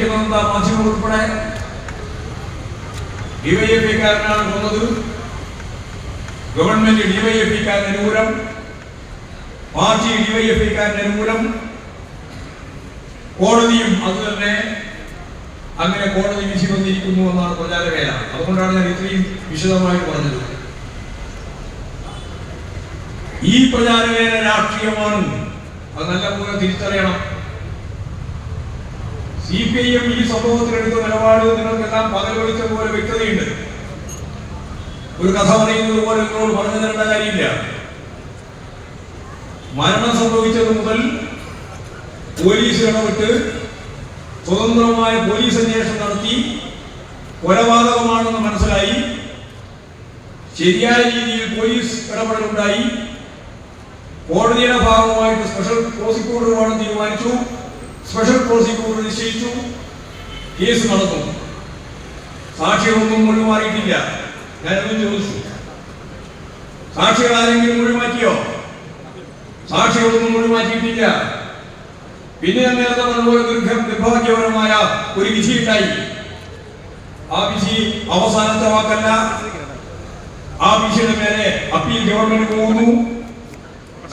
പ്രചരിക്കുന്നത് മാധ്യമങ്ങൾ ഉൾപ്പെടെ ഡിവൈഎഫ്ഐക്കാരനാണ് കൊന്നത് ഗവൺമെന്റ് ഡിവൈഎഫ്ഐക്കാരന് അനുകൂലം പാർട്ടി ഡിവൈഎഫ്ഐക്കാരന് അനുകൂലം കോടതിയും അത് തന്നെ അങ്ങനെ കോടതി വിധി വന്നിരിക്കുന്നു എന്നാണ് പ്രചാരവേല അതുകൊണ്ടാണ് ഞാൻ ഇത്രയും വിശദമായി പറഞ്ഞത്. ഈ പ്രചാരവേല രാഷ്ട്രീയമാണ്. അത് നല്ലപോലെ തിരിച്ചറിയണം. സി പി ഐ എം ഈ സംഭവത്തിലെടുത്ത നിലപാട് നിങ്ങൾക്കെല്ലാം പകലൊളിച്ച പോലെ വ്യക്തതയുണ്ട്. ഒരു കഥ പറയുന്നത് പോലെ നിങ്ങളോട് പറഞ്ഞു തരേണ്ട കാര്യമില്ല. മരണം സംഭവിച്ചത് മുതൽ പോലീസ് ഇടപെട്ട് സ്വതന്ത്രമായ പോലീസ് അന്വേഷണം നടത്തി. കൊലപാതകമാണെന്ന് മനസ്സിലായി. ശരിയായ രീതിയിൽ പോലീസ് ഇടപെടലുണ്ടായി. കോടതിയുടെ ഭാഗമായിട്ട് സ്പെഷ്യൽ പ്രോസിക്യൂട്ടറുമാണ് തീരുമാനിച്ചു. സ്പെഷ്യൽ പ്രോസിക്യൂട്ടർ നിശ്ചയിച്ചു. കേസ് നടന്നു. സാക്ഷികളൊന്നും മൊഴി ഞാനൊന്നും ചോദിച്ചു. സാക്ഷികൾ ആരെങ്കിലും മാറ്റിയോ? സാക്ഷികളൊന്നും മൊഴി മാറ്റിയിട്ടില്ല. പിന്നെ നേരത്തെ പറഞ്ഞ ദീർഘ നിർഭാഗ്യപരമായ ഒരു വിധി ഉണ്ടായി ആ വിധി അവസാനത്തെ വാക്കല്ല. ആ വിധിയുടെ മേലെ അപ്പീൽ ഗവൺമെന്റ് പോകുന്നു.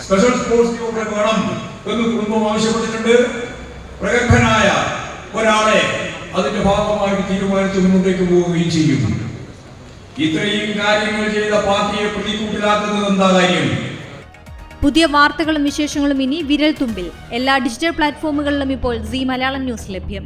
സ്പെഷ്യൽ സ്പോർട്സ് വേണം എന്ന് കുടുംബം ആവശ്യപ്പെട്ടിട്ടുണ്ട്. പ്രഗത്ഭനായ ഒരാളെ അതിന്റെ ഭാഗമായിട്ട് തീരുമാനിച്ച് മുന്നോട്ടേക്ക് പോവുകയും ചെയ്യും. ഇത്രയും കാര്യങ്ങൾ ചെയ്ത പാർട്ടിയെ പ്രതികൂട്ടിലാക്കുന്നത് എന്താ കാര്യം? പുതിയ വാർത്തകളും വിശേഷങ്ങളും ഇനി വിരൽ തുമ്പിൽ എല്ലാ ഡിജിറ്റൽ പ്ലാറ്റ്ഫോമുകളിലും ഇപ്പോൾ സി മലയാളം ന്യൂസ് ലഭ്യം.